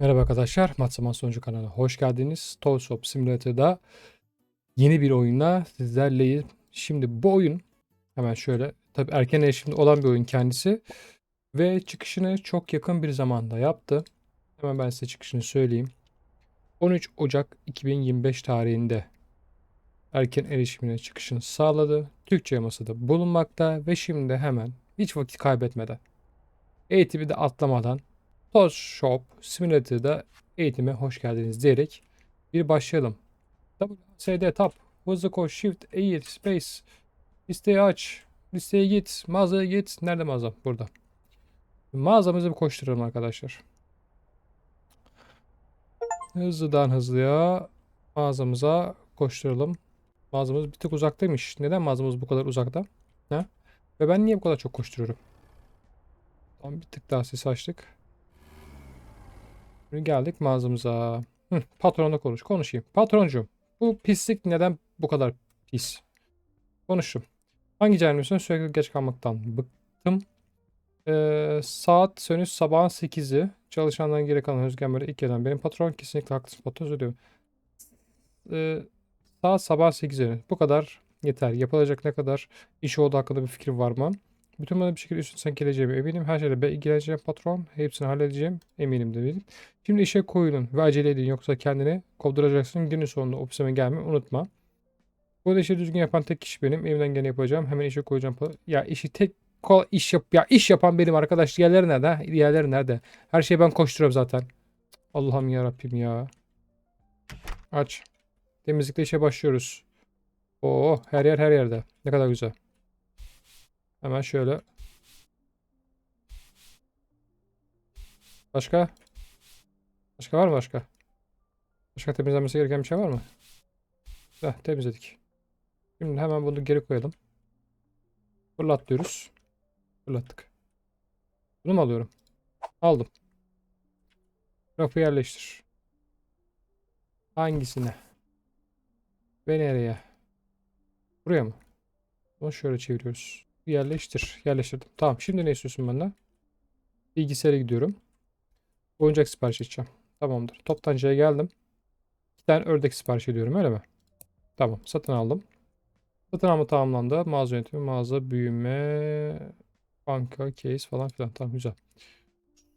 Merhaba arkadaşlar, Matsaman Sonucu kanalına hoş geldiniz. Toysop Simulator'da yeni bir oyunla sizlerleyim. Şimdi bu oyun hemen şöyle, tabii erken erişimde olan bir oyun kendisi ve çıkışını çok yakın bir zamanda yaptı. Hemen ben size çıkışını söyleyeyim. 13 Ocak 2025 tarihinde erken erişimine çıkışını sağladı. Türkçe yaması da bulunmakta ve şimdi hemen hiç vakit kaybetmeden eğitimi de atlamadan Toz Shop Simulator'da eğitime hoş geldiniz diyerek bir başlayalım. WSD Tab, hızlı koş, Shift, Eğil, Space, listeyi aç, listeye git, mağazaya git. Nerede mağaza? Burada. Mağazamızı bir koşturalım arkadaşlar. Hızlıdan hızlıya mağazamıza koşturalım. Mağazamız bir tık uzaktaymış. Neden mağazamız bu kadar uzakta? Ha? Ve ben niye bu kadar çok koşturuyorum? Tamam bir tık daha ses açtık. Geldik mağazamıza. Hı, patronla konuş. Konuşayım. Patroncuğum, bu pislik neden bu kadar pis? Konuştum. Hangi cahilmiyorsun? Sürekli geç kalmaktan bıktım. Ee, saat sönüş sabahın 8'i. Çalışanların geri kalan Özgen böyle ilk gelen. Benim patron kesinlikle haklısın. Patron dilerim. Ee, saat sabah 8'i. Bu kadar yeter. Yapılacak ne kadar iş olduğu hakkında bir fikrin var mı? Bütün bunları bir şekilde üstüne geleceğime eminim. Her şeyle ben ilgileneceğim patron. Hepsini halledeceğim. Eminim de benim. Şimdi işe koyulun ve acele edin. Yoksa kendini kovduracaksın. Günün sonunda ofisime gelmeyi unutma. Bu işi düzgün yapan tek kişi benim. Elimden geleni yapacağım. Hemen işe koyacağım. Ya işi tek kol iş yap ya iş yapan benim arkadaş. Diğerleri nerede? Diğerleri nerede? Her şeyi ben koşturuyorum zaten. Allah'ım ya Rabbim ya. Aç. Temizlikle işe başlıyoruz. Oo her yer her yerde. Ne kadar güzel. Hemen şöyle. Başka? Başka var mı başka? Başka temizlenmesi gereken bir şey var mı? Heh, temizledik. Şimdi hemen bunu geri koyalım. Fırlat diyoruz. Fırlattık. Bunu mu alıyorum? Aldım. Rafı yerleştir. Hangisine? Ve nereye? Buraya mı? Bunu şöyle çeviriyoruz. Yerleştir. Yerleştirdim. Tamam. Şimdi ne istiyorsun benden? Bilgisayara gidiyorum. Oyuncak sipariş edeceğim. Tamamdır. Toptancıya geldim. İki tane ördek sipariş ediyorum öyle mi? Tamam. Satın aldım. Satın alma tamamlandı. Mağaza yönetimi, mağaza büyüme, banka, case falan filan. Tamam güzel.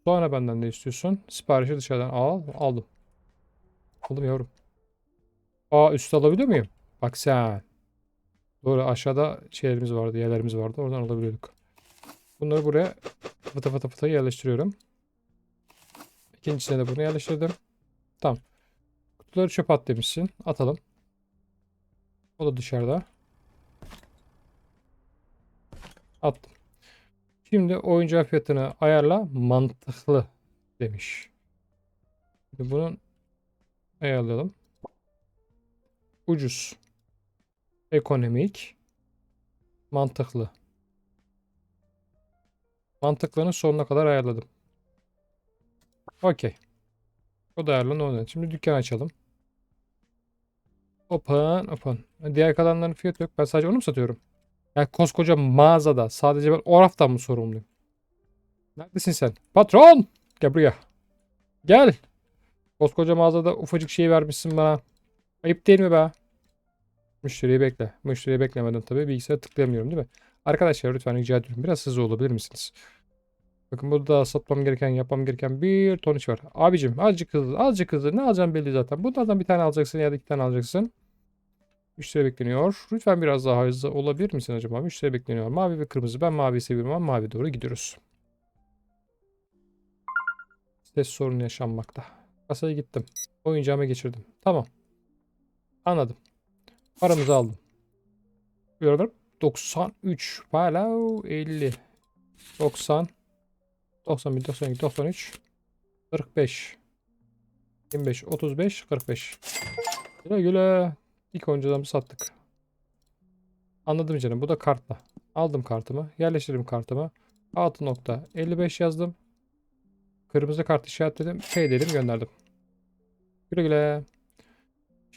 Sonra benden ne istiyorsun? Siparişi dışarıdan al. Aldım. Aldım yavrum. Aa üstü alabiliyor muyum? Bak sen. Doğru aşağıda şeylerimiz vardı, yerlerimiz vardı. Oradan alabiliyorduk. Bunları buraya fıta fıta fıta yerleştiriyorum. İkincisine de bunu yerleştirdim. Tamam. Kutuları çöp at demişsin. Atalım. O da dışarıda. Attım. Şimdi oyuncak fiyatını ayarla mantıklı demiş. Şimdi bunun ayarlayalım. Ucuz. Ekonomik. Mantıklı. Mantıklının sonuna kadar ayarladım. Okey. O da ayarlandı. Şimdi dükkan açalım. Open, open. Diğer kalanların fiyatı yok. Ben sadece onu mu satıyorum? Yani koskoca mağazada sadece ben o raftan mı sorumluyum? Neredesin sen? Patron! Gel buraya. Gel. Koskoca mağazada ufacık şey vermişsin bana. Ayıp değil mi be? Müşteriyi bekle. Müşteriyi beklemeden tabii bilgisayara tıklayamıyorum değil mi? Arkadaşlar lütfen rica ediyorum. Biraz hızlı olabilir misiniz? Bakın burada satmam gereken, yapmam gereken bir ton iş var. Abicim azıcık hızlı, azıcık hızlı. Ne alacağım belli zaten. Bunlardan bir tane alacaksın ya da iki tane alacaksın. Müşteri bekleniyor. Lütfen biraz daha hızlı olabilir misin acaba? Müşteri bekleniyor. Mavi ve kırmızı. Ben maviyi seviyorum ama mavi doğru gidiyoruz. Ses sorunu yaşanmakta. Kasaya gittim. Oyuncağıma geçirdim. Tamam. Anladım. Paramızı aldım. Gördüm. 93. Hala 50. 90. 91, 92, 93. 45. 25, 35, 45. Güle güle. İlk oyuncularımızı sattık. Anladım canım. Bu da kartla. Aldım kartımı. Yerleştirdim kartımı. 6.55 yazdım. Kırmızı kart işaretledim. Pay dedim gönderdim. Güle güle.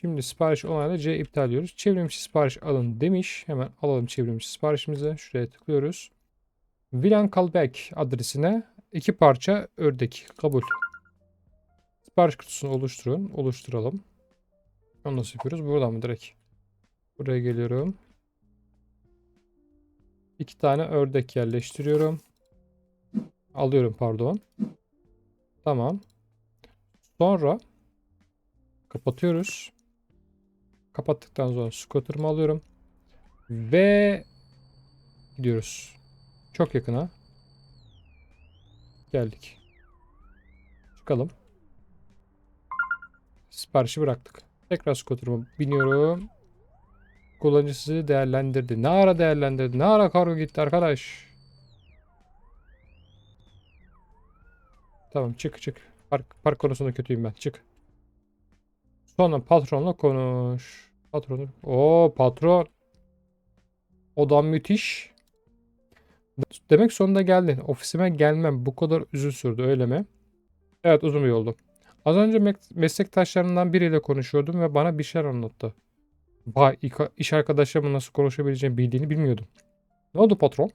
Şimdi sipariş onayla C iptal diyoruz. Çevrimçi sipariş alın demiş. Hemen alalım çevrimçi siparişimizi. Şuraya tıklıyoruz. Vilan Callback adresine iki parça ördek kabul. Sipariş kutusunu oluşturun. Oluşturalım. Onu nasıl yapıyoruz? Buradan mı direkt? Buraya geliyorum. İki tane ördek yerleştiriyorum. Alıyorum pardon. Tamam. Sonra kapatıyoruz. Kapattıktan sonra scooter'ımı alıyorum. Ve gidiyoruz. Çok yakına. Geldik. Çıkalım. Siparişi bıraktık. Tekrar scooter'ıma biniyorum. Kullanıcı değerlendirdi. Ne ara değerlendirdi? Ne ara kargo gitti arkadaş? Tamam çık çık. Park, park konusunda kötüyüm ben. Çık. Sonra patronla konuş. Patron. Oo patron. Odan müthiş. Demek sonunda geldin. Ofisime gelmem bu kadar uzun sürdü öyle mi? Evet uzun bir yoldu. Az önce meslektaşlarımdan biriyle konuşuyordum ve bana bir şeyler anlattı. Vay iş arkadaşlarımla nasıl konuşabileceğimi bildiğini bilmiyordum. Ne oldu patron?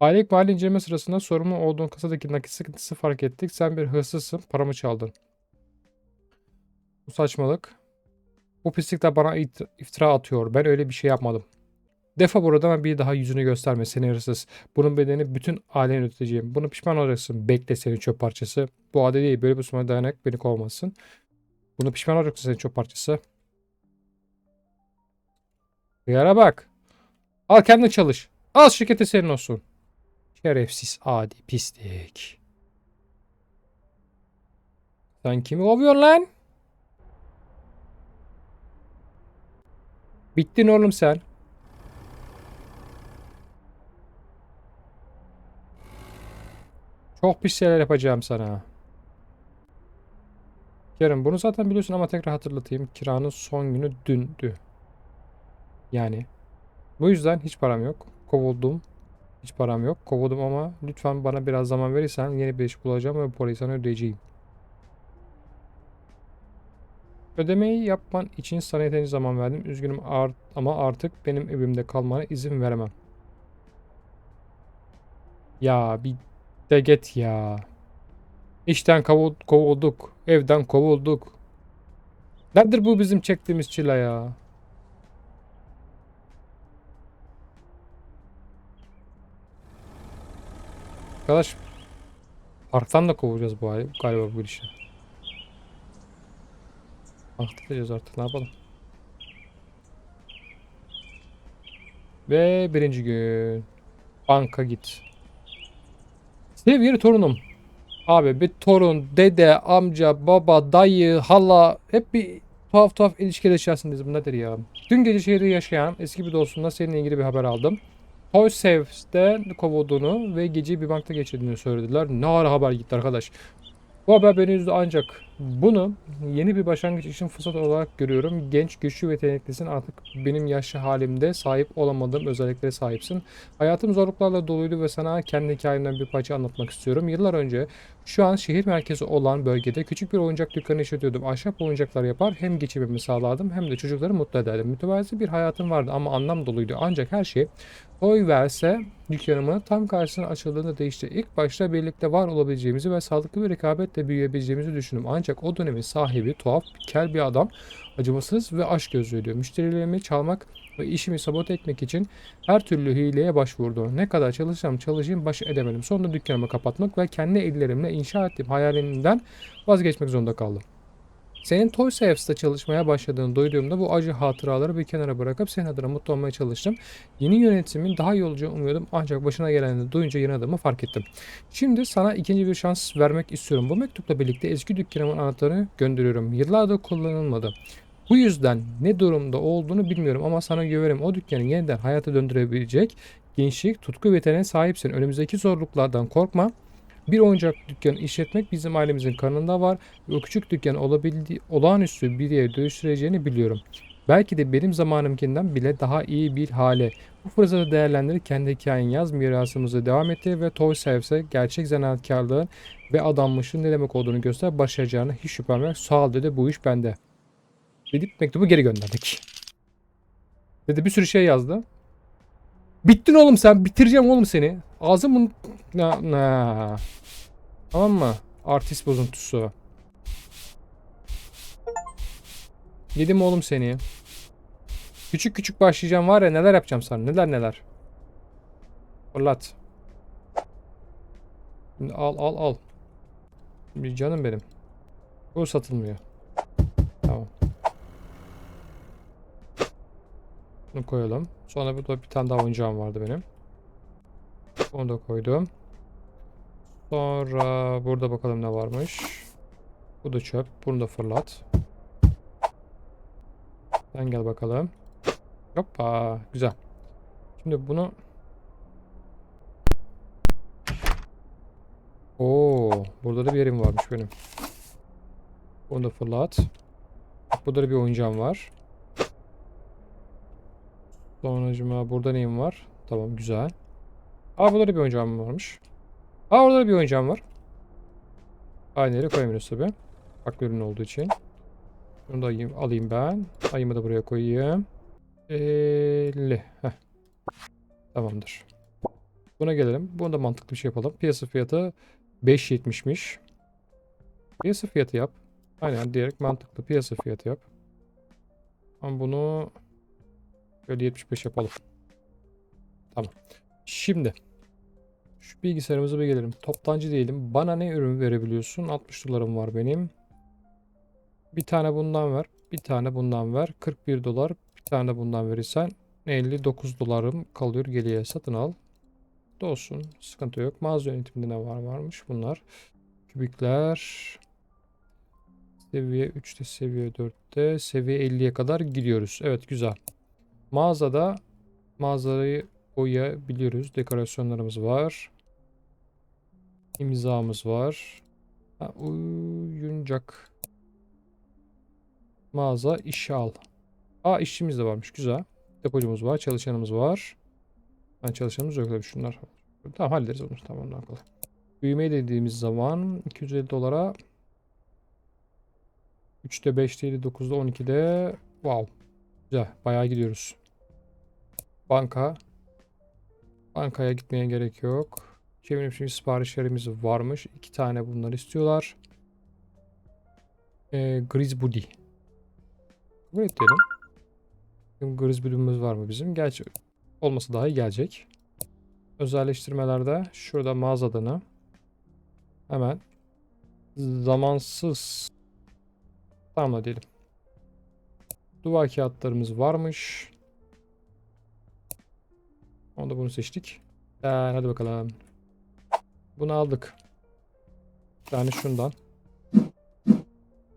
Aylık mali inceleme sırasında sorumlu olduğun kasadaki nakit sıkıntısı fark ettik. Sen bir hırsızsın, paramı çaldın. Bu saçmalık. Bu pislik de bana iftira atıyor. Ben öyle bir şey yapmadım. Defa buradan bir daha yüzünü gösterme seni hırsız. Bunun bedelini bütün ailene ödeteceğim. Bunu pişman olacaksın. Bekle seni çöp parçası. Bu adil değil. Böyle bir sunuma dayanak beni kovmasın. Bunu pişman olacaksın seni çöp parçası. Yara bak. Al kendin çalış. Al şirketi senin olsun. Şerefsiz adi pislik. Sen kimi kovuyorsun lan? Bittin oğlum sen. Çok pis şeyler yapacağım sana. Kerem bunu zaten biliyorsun ama tekrar hatırlatayım. Kiranın son günü dündü. Yani. Bu yüzden hiç param yok. Kovuldum. Hiç param yok. Kovuldum ama lütfen bana biraz zaman verirsen yeni bir iş bulacağım ve bu parayı sana ödeyeceğim. Ödemeyi yapman için sana yeterince zaman verdim. Üzgünüm art ama artık benim evimde kalmana izin veremem. Ya bir de git ya. İşten kovul- kovulduk. Evden kovulduk. Nedir bu bizim çektiğimiz çile ya? Arkadaş parktan da kovacağız bu ay galiba bu işi. Aktifleyeceğiz artık ne yapalım. Ve birinci gün. Banka git. Sevgili torunum. Abi bir torun, dede, amca, baba, dayı, hala hep bir tuhaf tuhaf ilişkiler içerisindeyiz. Bu nedir ya? Dün gece şehirde yaşayan eski bir dostumla seninle ilgili bir haber aldım. Toy Saves'te kovulduğunu ve geceyi bir bankta geçirdiğini söylediler. Ne ara haber gitti arkadaş. Bu haber beni üzdü ancak bunu yeni bir başlangıç için fırsat olarak görüyorum. Genç, güçlü ve yeteneklisin. Artık benim yaşlı halimde sahip olamadığım özelliklere sahipsin. Hayatım zorluklarla doluydu ve sana kendi hikayemden bir parça anlatmak istiyorum. Yıllar önce şu an şehir merkezi olan bölgede küçük bir oyuncak dükkanı işletiyordum. Ahşap oyuncaklar yapar hem geçimimi sağlardım hem de çocukları mutlu ederdim. Mütevazi bir hayatım vardı ama anlam doluydu. Ancak her şey oy verse dükkanımı tam karşısına açıldığında değişti. İlk başta birlikte var olabileceğimizi ve sağlıklı bir rekabetle büyüyebileceğimizi düşündüm. Ancak o dönemin sahibi tuhaf, kel bir adam, acımasız ve aşk gözlüydü. Müşterilerimi çalmak ve işimi sabote etmek için her türlü hileye başvurdu. Ne kadar çalışsam çalışayım baş edemedim. Sonunda dükkanımı kapatmak ve kendi ellerimle inşa ettiğim hayalimden vazgeçmek zorunda kaldım. Senin Toy Saves'te çalışmaya başladığını duyduğumda bu acı hatıraları bir kenara bırakıp senin adına mutlu olmaya çalıştım. Yeni yönetimin daha iyi olacağını umuyordum ancak başına gelenleri duyunca yeni adımı fark ettim. Şimdi sana ikinci bir şans vermek istiyorum. Bu mektupla birlikte eski dükkanımın anahtarını gönderiyorum. Yıllardır kullanılmadı. Bu yüzden ne durumda olduğunu bilmiyorum ama sana güvenim o dükkanı yeniden hayata döndürebilecek gençlik, tutku ve yeteneğe sahipsin. Önümüzdeki zorluklardan korkma. Bir oyuncak dükkanı işletmek bizim ailemizin kanında var ve o küçük dükkanı olabildiği olağanüstü bir yere dönüştüreceğini biliyorum. Belki de benim zamanımkinden bile daha iyi bir hale. Bu fırsatı değerlendirip kendi hikayen yaz mirasımızı devam etti ve Toy Saves'e gerçek zanaatkarlığın ve adanmışlığın ne demek olduğunu göster başaracağını hiç şüphem yok. Sağ ol dedi bu iş bende. Dedip mektubu geri gönderdik. Dedi bir sürü şey yazdı. Bittin oğlum sen. Bitireceğim oğlum seni. Ağzımın... Na, na. Tamam mı? Artist bozuntusu. Yedim oğlum seni. Küçük küçük başlayacağım var ya neler yapacağım sana. Neler neler. Fırlat. Şimdi al al al. Bir canım benim. Bu satılmıyor. Tamam. Bunu koyalım. Sonra burada bir tane daha oyuncağım vardı benim. Onu da koydum. Sonra burada bakalım ne varmış. Bu da çöp. Bunu da fırlat. Sen gel bakalım. Hoppa. Güzel. Şimdi bunu Oo, burada da bir yerim varmış benim. Bunu da fırlat. Burada da bir oyuncağım var. Sonracıma burada neyim var? Tamam güzel. Aa burada da bir oyuncağım varmış. Aa orada da bir oyuncağım var. Aynı yere koyamıyoruz tabi. Farklı ürün olduğu için. Bunu da alayım, ben. Ayımı da buraya koyayım. 50. Heh. Tamamdır. Buna gelelim. Bunu da mantıklı bir şey yapalım. Piyasa fiyatı 5.70'miş. Piyasa fiyatı yap. Aynen direkt mantıklı piyasa fiyatı yap. Ama bunu böyle 75 yapalım. Tamam. Şimdi şu bilgisayarımıza bir gelelim. Toptancı diyelim. Bana ne ürün verebiliyorsun? 60 dolarım var benim. Bir tane bundan ver. Bir tane bundan ver. 41 dolar. Bir tane de bundan verirsen 59 dolarım kalıyor geriye. Satın al. Da. Sıkıntı yok. Mağaza yönetiminde ne var varmış bunlar. Kübikler. Seviye 3'te, seviye 4'te, seviye 50'ye kadar gidiyoruz. Evet güzel. Mağazada mağazayı boyayabiliyoruz. Dekorasyonlarımız var. İmzamız var. Ha, oyuncak. Mağaza işe al. Aa işçimiz de varmış. Güzel. Depocumuz var. Çalışanımız var. Ben çalışanımız yok tabii şunlar. Tamam hallederiz onu. Tamam ondan kolay. Büyümeyi dediğimiz zaman 250 dolara 3'te 5'te 7, 9'da 12'de wow. Güzel. Bayağı gidiyoruz. Banka. Bankaya gitmeye gerek yok. Çevirim şimdi siparişlerimiz varmış. İki tane bunlar istiyorlar. Ee, Grisbudi. Kabul et diyelim. Var mı bizim? Gerçi olması daha iyi gelecek. Özelleştirmelerde şurada mağaza adını hemen zamansız tamamla diyelim. Duvar kağıtlarımız varmış. Onu da bunu seçtik. Yani hadi bakalım. Bunu aldık. Tane şundan.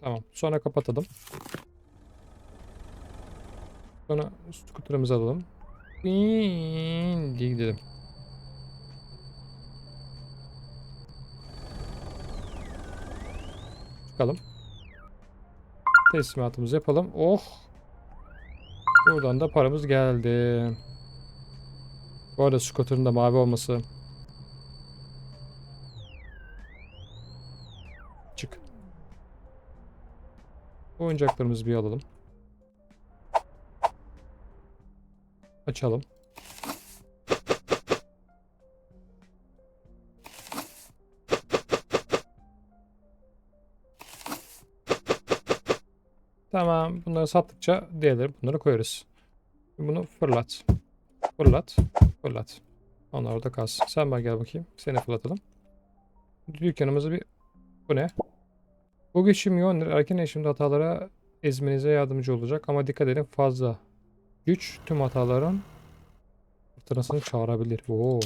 Tamam. Sonra kapatalım. Sonra scooter'ımızı alalım. Diye gidelim. Çıkalım. Teslimatımızı yapalım. Oh. Buradan da paramız geldi. Bu arada scooter'ın da mavi olması. Çık. Oyuncaklarımızı bir alalım. Açalım. Tamam. Bunları sattıkça diğerleri bunları koyarız. Bunu fırlat. Fırlat. Fırlat. Onlar orada kalsın. Sen bana gel bakayım. Seni fırlatalım. Dükkanımızı bir... Bu ne? Bu geçim yoğundur. Erken erişimde hatalara ezmenize yardımcı olacak. Ama dikkat edin fazla güç tüm hataların fırtınasını çağırabilir. Oo.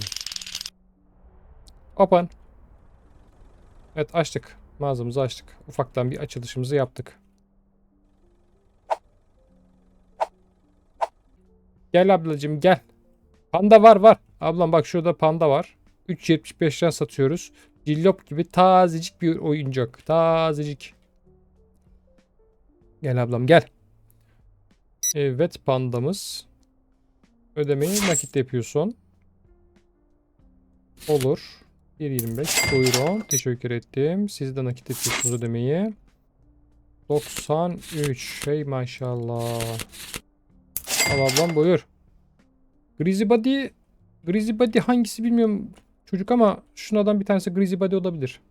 Open. Evet açtık. Mağazamızı açtık. Ufaktan bir açılışımızı yaptık. Gel ablacığım gel. Panda var var. Ablam bak şurada panda var. 3.75'ten satıyoruz. Cillop gibi tazecik bir oyuncak. Tazecik. Gel ablam gel. Evet pandamız. Ödemeyi nakit yapıyorsun. Olur. 1.25 buyurun. Teşekkür ettim. Siz de nakit yapıyorsunuz ödemeyi. 93. Hey maşallah. Al ablam buyur. Greasy Body Greasy Body hangisi bilmiyorum çocuk ama şunlardan bir tanesi Greasy Body olabilir.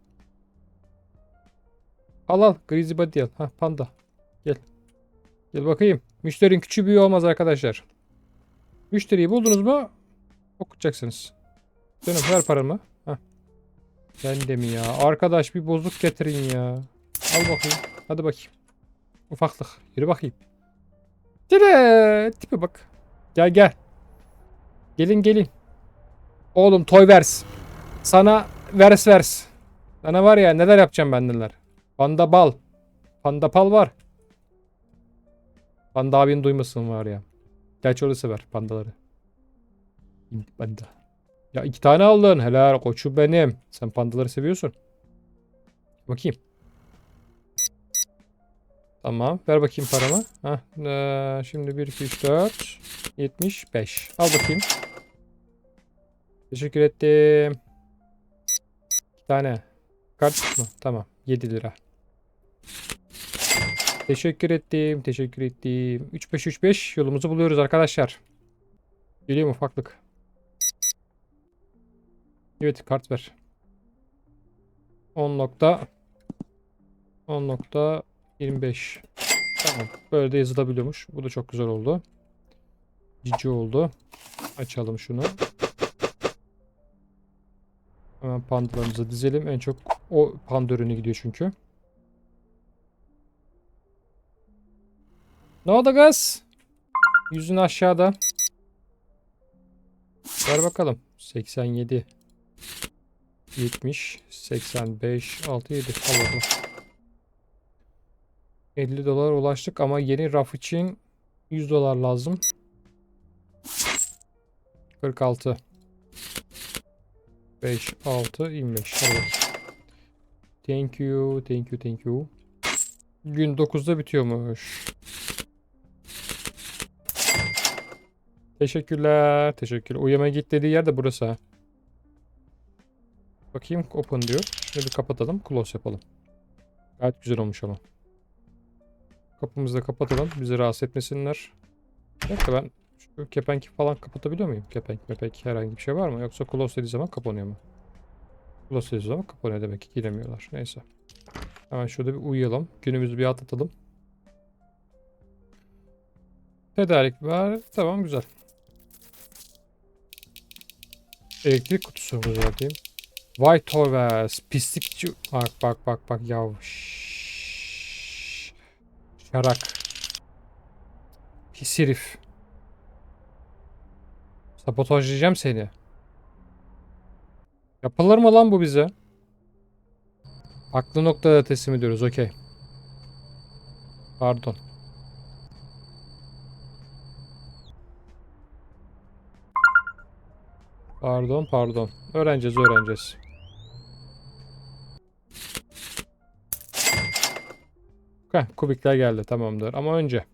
Al al. Grizzly body al. Ha panda. Gel. Gel bakayım. Müşterinin küçüğü büyüğü olmaz arkadaşlar. Müşteriyi buldunuz mu okutacaksınız. Canım ver paramı. Heh. Ben de mi ya? Arkadaş bir bozuk getirin ya. Al bakayım. Hadi bakayım. Ufaklık. Yürü bakayım. Tire. Tipe bak. Gel gel. Gelin gelin. Oğlum toy vers. Sana vers vers. Sana var ya neler yapacağım ben neler. Panda bal. Panda pal var. Panda abinin duymasın var ya. Gerçi o sever pandaları. Panda. Ya iki tane aldın. Helal koçu benim. Sen pandaları seviyorsun. Bakayım. Tamam. Ver bakayım paramı. Hah. eee, şimdi 1, 2, 3, 4. 75. Al bakayım. Teşekkür ettim. İki tane. Kart mı? Tamam. 7 lira. Teşekkür ettim. Teşekkür ettim. 3535 yolumuzu buluyoruz arkadaşlar. Geliyor ufaklık? Evet kart ver. 10 nokta 10 nokta 25. Tamam. Böyle de yazılabiliyormuş. Bu da çok güzel oldu. Cici oldu. Açalım şunu. Hemen pandalarımızı dizelim. En çok o panda ürünü gidiyor çünkü. Ne oldu kız? Yüzün aşağıda. Ver bakalım. 87 70 85 6 7 al bakalım. 50 dolar ulaştık ama yeni raf için 100 dolar lazım. 46 5 6 25 Hadi bakayım. Thank you, thank you, thank you. Gün 9'da bitiyormuş. Teşekkürler. Teşekkür. Uyumaya git dediği yer de burası. Bakayım open diyor. Şunu bir kapatalım. Close yapalım. Gayet güzel olmuş ama. Kapımızı da kapatalım. Bizi rahatsız etmesinler. Bir ben kepenk falan kapatabiliyor muyum? Kepenk mepek herhangi bir şey var mı? Yoksa close dediği zaman kapanıyor mu? Close dediği zaman kapanıyor demek ki giremiyorlar. Neyse. Hemen şurada bir uyuyalım. Günümüzü bir atlatalım. Tedarik var. Tamam güzel. Elektrik kutusu var diyeyim. White Horse. Pislikçi. Bak bak bak bak ya. Şşş. Şarak. Pis herif. Sabotajlayacağım seni. Yapılır mı lan bu bize? Haklı noktada teslim ediyoruz. Okey. Pardon. Pardon, pardon. Öğreneceğiz, öğreneceğiz. Heh, kubikler geldi. Tamamdır. Ama önce.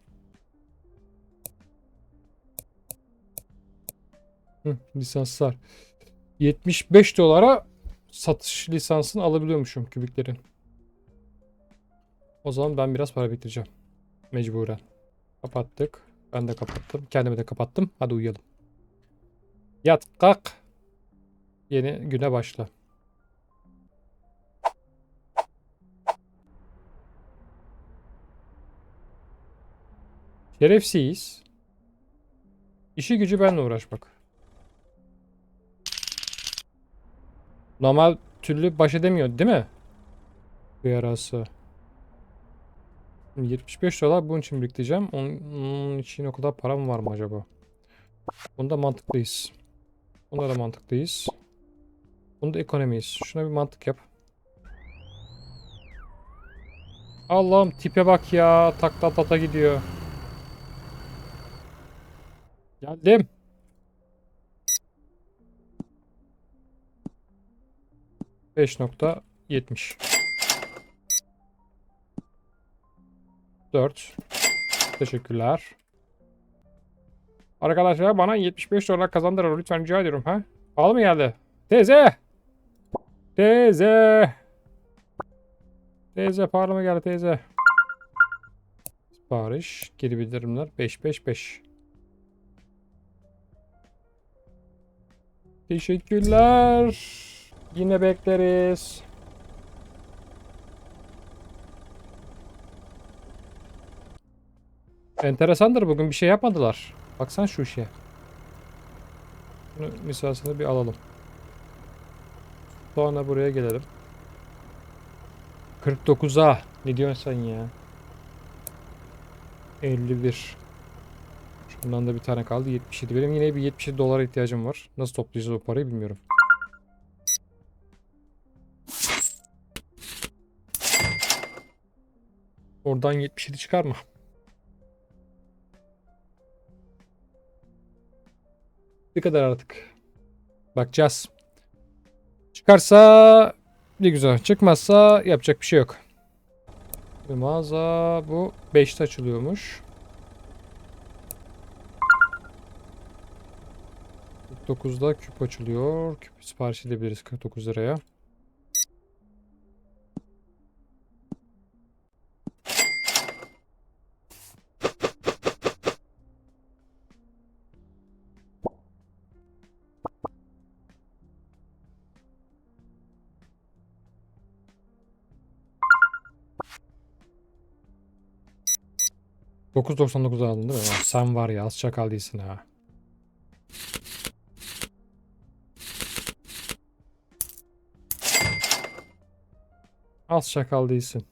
Hı, lisanslar. 75 dolara satış lisansını alabiliyormuşum kübiklerin. O zaman ben biraz para bitireceğim. Mecburen. Kapattık. Ben de kapattım. Kendimi de kapattım. Hadi uyuyalım. Yat kalk. Yeni güne başla. Şerefsiz. İşi gücü benle uğraş Normal türlü baş edemiyor değil mi? Bu yarası. 75 dolar bunun için biriktireceğim. Onun için o kadar param var mı acaba? Bunda mantıklıyız. Bunda da mantıklıyız. Bunda ekonomiyiz. Şuna bir mantık yap. Allah'ım tipe bak ya. Takla tata gidiyor. Geldim. Beş nokta yetmiş. Dört. Teşekkürler. Arkadaşlar bana 75 dolar kazandırın lütfen rica ediyorum ha. Pahalı mı geldi? Teyze! Teyze! Teyze pahalı mı geldi teyze? Sipariş, geri bildirimler 555. Teşekkürler. Yine bekleriz. Enteresandır bugün bir şey yapmadılar. Baksan şu işe. Bunu misasını bir alalım. Sonra buraya gelelim. 49'a. Ne diyorsun sen ya? 51. Şundan da bir tane kaldı. 77. Benim yine bir 77 dolara ihtiyacım var. Nasıl toplayacağız o parayı bilmiyorum. Oradan 77 çıkar mı? Ne kadar artık? Bakacağız. Çıkarsa ne güzel. Çıkmazsa yapacak bir şey yok. Bir mağaza bu 5'te açılıyormuş. 49'da küp açılıyor. Küp sipariş edebiliriz 49 liraya. ...9.99 aldın değil mi? Sen var ya az çakal değilsin ha. Az çakal değilsin.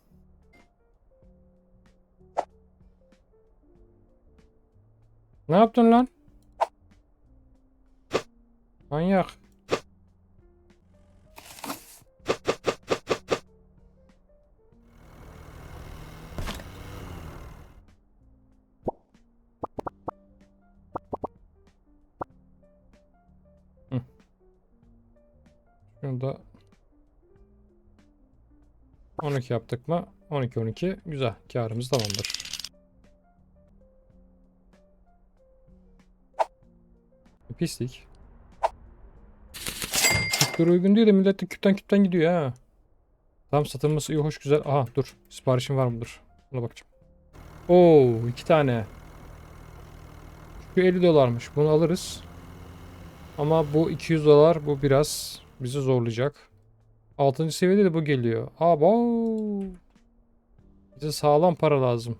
Ne yaptın lan? Manyak. Şurada 12 yaptık mı? 12 12 güzel. Karımız tamamdır. Pislik. Küpleri uygun değil de millet de küpten küpten gidiyor ha. Tam satılması iyi hoş güzel. Aha dur. Siparişim var mıdır? Buna bakacağım. Oo iki tane. Şu 50 dolarmış. Bunu alırız. Ama bu 200 dolar bu biraz bizi zorlayacak. 6. seviyede de bu geliyor. Abo. Bize sağlam para lazım.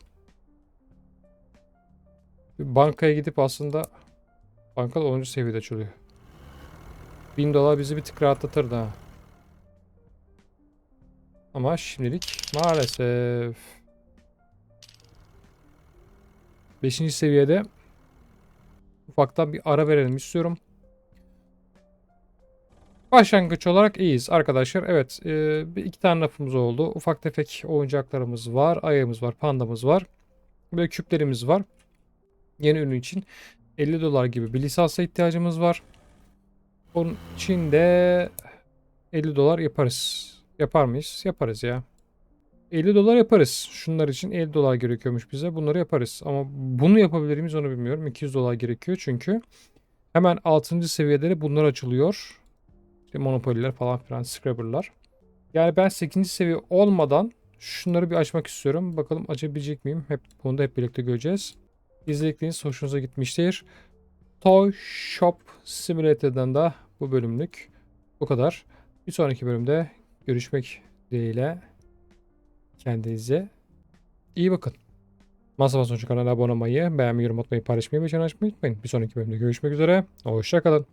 Bir bankaya gidip aslında banka da 10. seviyede açılıyor. 1000 dolar bizi bir tık rahatlatırdı ha. Ama şimdilik maalesef 5. seviyede ufaktan bir ara verelim istiyorum. Başlangıç olarak iyiyiz arkadaşlar. Evet e, iki tane lafımız oldu. Ufak tefek oyuncaklarımız var. Ayağımız var. Pandamız var. Böyle küplerimiz var. Yeni ürün için 50 dolar gibi bir lisansa ihtiyacımız var. Onun için de 50 dolar yaparız. Yapar mıyız? Yaparız ya. 50 dolar yaparız. Şunlar için 50 dolar gerekiyormuş bize. Bunları yaparız. Ama bunu yapabilir miyiz onu bilmiyorum. 200 dolar gerekiyor çünkü. Hemen 6. seviyede bunlar açılıyor. İşte monopoliler falan filan, scrabber'lar. Yani ben 8. seviye olmadan şunları bir açmak istiyorum. Bakalım açabilecek miyim? Hep bunu da hep birlikte göreceğiz. İzledikleriniz hoşunuza gitmiştir. Toy Shop Simulator'dan da bu bölümlük bu kadar. Bir sonraki bölümde görüşmek dileğiyle kendinize iyi bakın. Masa Basoncu kanalına abone olmayı, beğenmeyi, yorum atmayı, paylaşmayı ve açmayı unutmayın. Bir sonraki bölümde görüşmek üzere. Hoşçakalın.